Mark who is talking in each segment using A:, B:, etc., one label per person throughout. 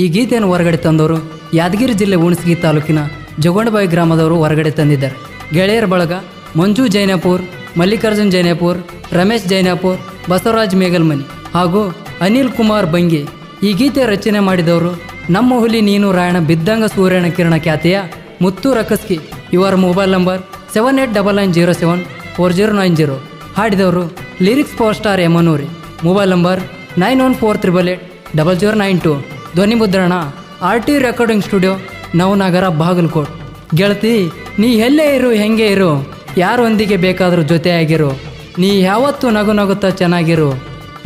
A: ಈ ಗೀತೆಯನ್ನು ಹೊರಗಡೆ ತಂದವರು ಯಾದಗಿರಿ ಜಿಲ್ಲೆ ಹುಣಸಗಿ ತಾಲೂಕಿನ ಜಗೊಂಡಬಾಯಿ ಗ್ರಾಮದವರು ಹೊರಗಡೆ ತಂದಿದ್ದಾರೆ. ಗೆಳೆಯರ ಬಳಗ ಮಂಜು ಜೈನಾಪುರ್, ಮಲ್ಲಿಕಾರ್ಜುನ್ ಜೈನಾಪುರ್, ರಮೇಶ್ ಜೈನಾಪುರ್, ಬಸವರಾಜ್ ಮೇಗಲ್ಮನಿ ಹಾಗೂ ಅನಿಲ್ ಕುಮಾರ್ ಬಂಗಿ ಈ ಗೀತೆ ರಚನೆ ಮಾಡಿದವರು ನಮ್ಮ ಹುಲಿ ನೀನು ರಾಯಣ ಬಿದ್ದಂಗ ಸೂರ್ಯನ ಕಿರಣ ಖ್ಯಾತಿಯ ಮುತ್ತು ರಕಸ್ಕಿ. ಇವರ mobile number seven eight double nine zero seven four zero nine zero. ಹಾಡಿದವರು lyrics four star Yamanuri mobile number nine one four triple eight double zero nine two. ಧ್ವನಿ ಮುದ್ರಣ R T recording studio, Navanagar Bagalkot. ಗೆಳತಿ, ನೀ ಎಲ್ಲೇ ಇರು, ಹೆಂಗೆ ಇರು, ಯಾರೊಂದಿಗೆ ಬೇಕಾದರೂ ಜೊತೆಯಾಗಿರು. ನೀ ಯಾವತ್ತೂ ನಗು ನಗುತ್ತಾ ಚೆನ್ನಾಗಿರು,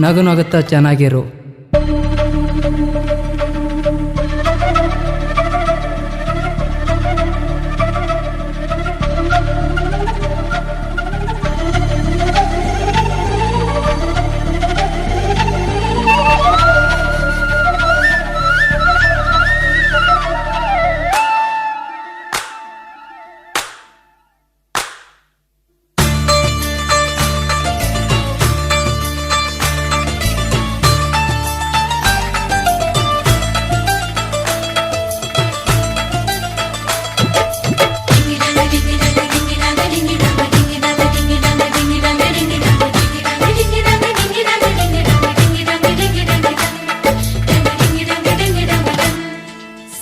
A: ನಗು ನಗುತ್ತಾ ಚೆನ್ನಾಗಿರು.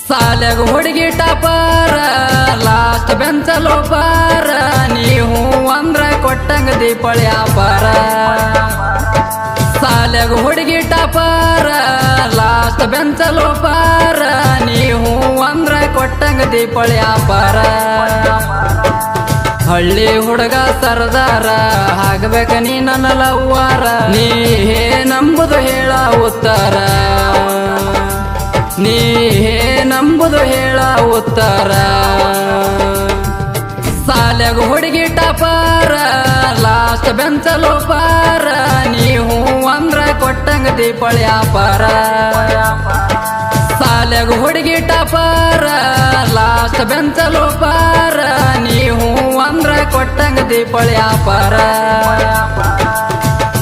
A: ಸಾಲ್ಯಾಗ ಹುಡುಗಿ ಟಪಾರ ಲಾಸ್ಟ್ ಬೆಂಚ ಲೋಪಾರ, ನೀವು ಅಂದ್ರ ಕೊಟ್ಟಂಗ ದೀಪಾವಳಿ ವ್ಯಾಪಾರ ಸಾಲ್ಯಾಗ ಹುಡುಗಿ ಟಪಾರ ಲಾಸ್ಟ್ ಬೆಂಚ ಲೋಪಾರ, ನೀವು ಅಂದ್ರ ಕೊಟ್ಟಂಗ ದೀಪಾವಳಿ ವ್ಯಾಪಾರ ಹಳ್ಳಿ ಹುಡುಗ ಸರದಾರ ಆಗ್ಬೇಕ ನೀ ನನ್ನ ಲವ್ವಾರ, ನೀ ಹೇ ನಂಬುದು ಹೇಳ ಉತ್ತರ. ನಂಬುದು ಹೇಳ ಉತ್ತರ. ಸಾಲ್ಯಾಗ ಹುಡುಗಿ ಟಪಾರ ಲಾಸ್ಟ್ ಬೆಂಚಲು ಪಾರ, ನೀವು ಅಂದ್ರ ಕೊಟ್ಟಂಗ ದೀಪಳಿ ಅಪಾರ ಸಾಲ್ಯಾಗ ಹುಡುಗಿ ಟಪಾರ ಲಾಸ್ಟ್ ಬೆಂಚಲು ಪಾರ, ನೀವು ಅಂದ್ರ ಕೊಟ್ಟಂಗ ದೀಪಳಿ ಅಪಾರ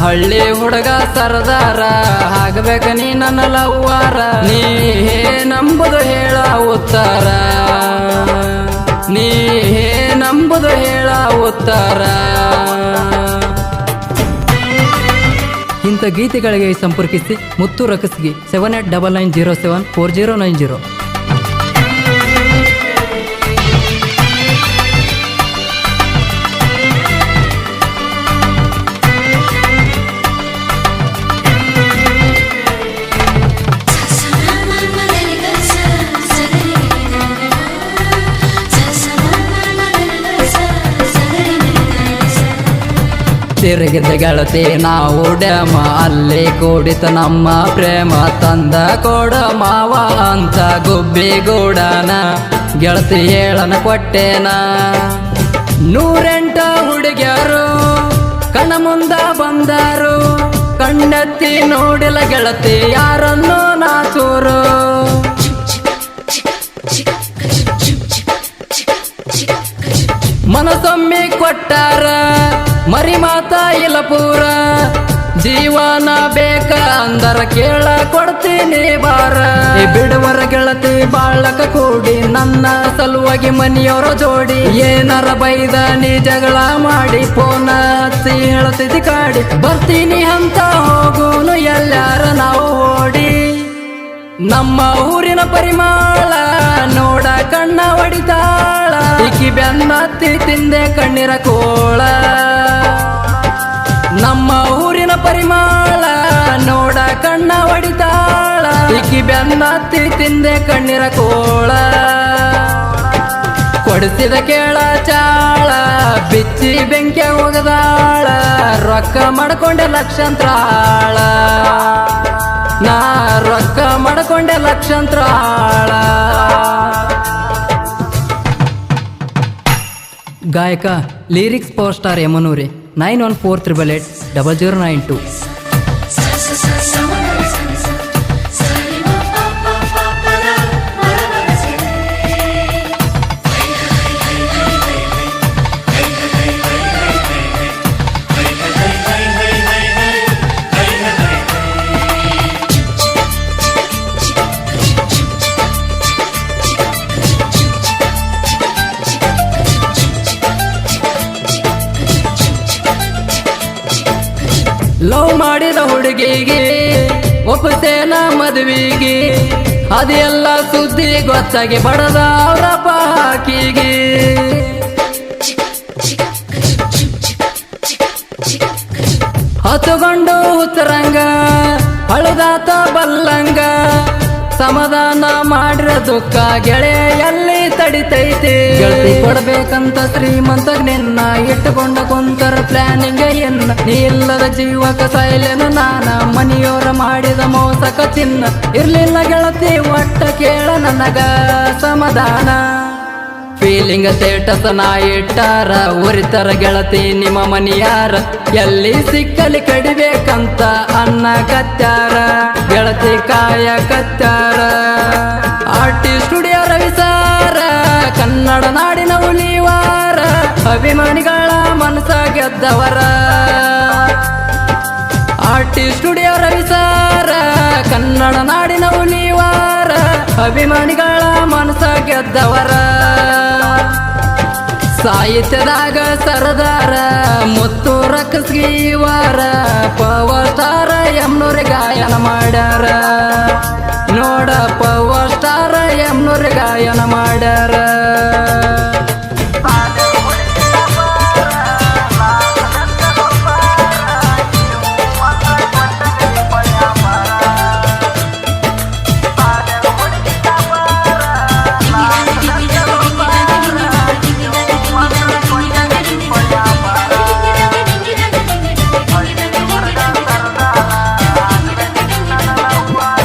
A: ಹಳ್ಳಿ ಹುಡುಗ ಸರದಾರ ಆಗ್ಬೇಕ ನೀ ನನ್ನ ಲವ್ವಾರ. ನೀ ಹೇ ನಂಬುದು ಹೇಳ ಉತ್ತರ. ನೀ ಹೇ ನಂಬುದು ಹೇಳ ಉತ್ತರ. ಇಂಥ ಗೀತೆಗಳಿಗೆ ಸಂಪರ್ಕಿಸಿ Muttu Rakasgi seven eight double nine zero seven four zero nine zero ತಿರುಗಿದ ಗೆಳತಿ, ನಾವು ಡ್ಯಾಮ ಅಲ್ಲಿ ಕೂಡಿತ ನಮ್ಮ ಪ್ರೇಮ, ತಂದ ಕೊಡ ಮಾವ ಅಂತ ಗುಬ್ಬಿ ಗೂಡನ. ಗೆಳತಿ ಹೇಳನ ಕೊಟ್ಟೇನ. ನೂರೆಂಟ ಹುಡುಗಿಯರು ಕಣ ಮುಂದ ಬಂದರು. ಕಣ್ಣೆತ್ತಿ ನೋಡಿಲ ಗೆಳತಿ, ಯಾರನ್ನೋ ನಾ ಜೀವನ ಬೇಕ ಅಂದರ ಕೇಳ ಕೊಡ್ತೀನಿ ಬಾರ. ಬಿಡುವರ ಗೆಳತಿ ಬಾಳಕ ಕೂಡಿ ನನ್ನ ಸಲುವಾಗಿ ಮನಿಯವರ ಜೋಡಿ. ಏನಾರ ಬೈದ ನೀ ಜಗಳ ಮಾಡಿ ಫೋನ ಹಚ್ಚಿ ಹೇಳ್ತಿದ್ದಿ ಕಾಡಿ. ಬರ್ತೀನಿ ಅಂತ ಹೋಗೋನು ಎಲ್ಲಾರ ನಾವು ಓಡಿ. ನಮ್ಮ ಊರಿನ ಪರಿಮಾಳ ನೋಡ ಕಣ್ಣ ಹೊಡಿತಾಳ. ಇಕ್ಕಿ ಬೆನ್ನತ್ತಿ ತಿಂದೆ ಕಣ್ಣಿರ ಕೋಳ. ನಮ್ಮ ಇಕ್ಕಿ ಬೆನ್ನತ್ತಿ ತಿಂದೆ ಕಣ್ಣಿರ ಕೋಳ. ಕೊಡಿಸಿದ ಕೇಳ ಚಾಳ, ಬಿಚ್ಚಿ ಬೆಂಕಿ ಹೋಗದಾಳ ರೊಕ್ಕ ಮಾಡ್ಕೊಂಡೆ ಲಕ್ಷಾಂತರ ಆಳ ನಾ ರೊಕ್ಕ ಮಾಡ್ಕೊಂಡೆ ಲಕ್ಷಾಂತರ ಆಳ ಗಾಯಕ, lyrics power star Yamanuri, nine one four triple eight, double zero nine two. Love ಮಾಡಿದ ಹುಡುಗಿಗೆ, ಒಪ್ಪುತ್ತೇನ ಮದುವೆಗೆ? ಅದೆಲ್ಲ ಸುದ್ದಿ ಗೊತ್ತಾಗಿ ಬಡದ ಅವರ ಪಾಕಿಗೆ ಹತ್ತುಗೊಂಡು ಉತ್ತರಂಗ, ಹಳದಾತ ಬಲ್ಲಂಗ, ಸಮಾಧಾನ ಮಾಡಿರ ದುಃಖ ಗೆಳೆಯ ಎಲ್ಲಿ ತಡಿತೈತಿ. ಗೆಳತಿ ಕೊಡ್ಬೇಕಂತ ಶ್ರೀಮಂತ ನಿನ್ನ ಇಟ್ಟುಕೊಂಡ ಕುಂತರ ಪ್ಲಾನಿಂಗ್ ಎನ್ನ ನೀ ಇಲ್ಲದ ಜೀವಕ ಸೈಲೆನ ನಾನ. ಮನಿಯೋರ ಮಾಡಿದ ಮೋಸಕ ಚಿನ್ನ ಇರ್ಲಿಲ್ಲ ಗೆಳತಿ ಒಟ್ಟ ಕೇಳ ನನಗ ಸಮಾಧಾನ. ಫೀಲಿಂಗ್ ಸ್ಟೇಟಸ್ ನಾ ಇಟ್ಟಾರ ಉರಿತರ ಗೆಳತಿ ನಿಮ್ಮ ಮನಿಯಾರ. ಎಲ್ಲಿ ಸಿಕ್ಕಲಿ ಕಡಿಬೇಕಂತ ಅನ್ನ ಕತ್ತಾರ. ಗೆಳತಿ ಕಾಯ ಕತ್ತಾರ. ಆರ್ಟಿ ಸ್ಟುಡಿಯೋ ರವಿಸಾರ ಕನ್ನಡ ನಾಡಿನ ಉಳಿವಾರ ಅಭಿಮಾನಿಗಳ ಮನಸ ಗೆದ್ದವರ ಆರ್ಟಿಸ್ಟ್ ಸ್ಟುಡಿಯೋ ರವಿಸಾರ. ಕನ್ನಡ ನಾಡಿನ ಉಳಿವಾರ ಅಭಿಮಾನಿಗಳ ಮನಸ ಗೆದ್ದವರ ಸಾಹಿತ್ಯದಾಗ ಸರದಾರ. ಮುತ್ತು ವಾರ ಪವರ್ ಸ್ಟಾರ ಎಮ್ನೂರ ಗಾಯನ ಮಾಡ್ಯಾರ. ನೋಡ ಪವರ್ ಸ್ಟಾರ ಎಮ್ನೂರ ಗಾಯನ ಮಾಡ್ಯಾರ.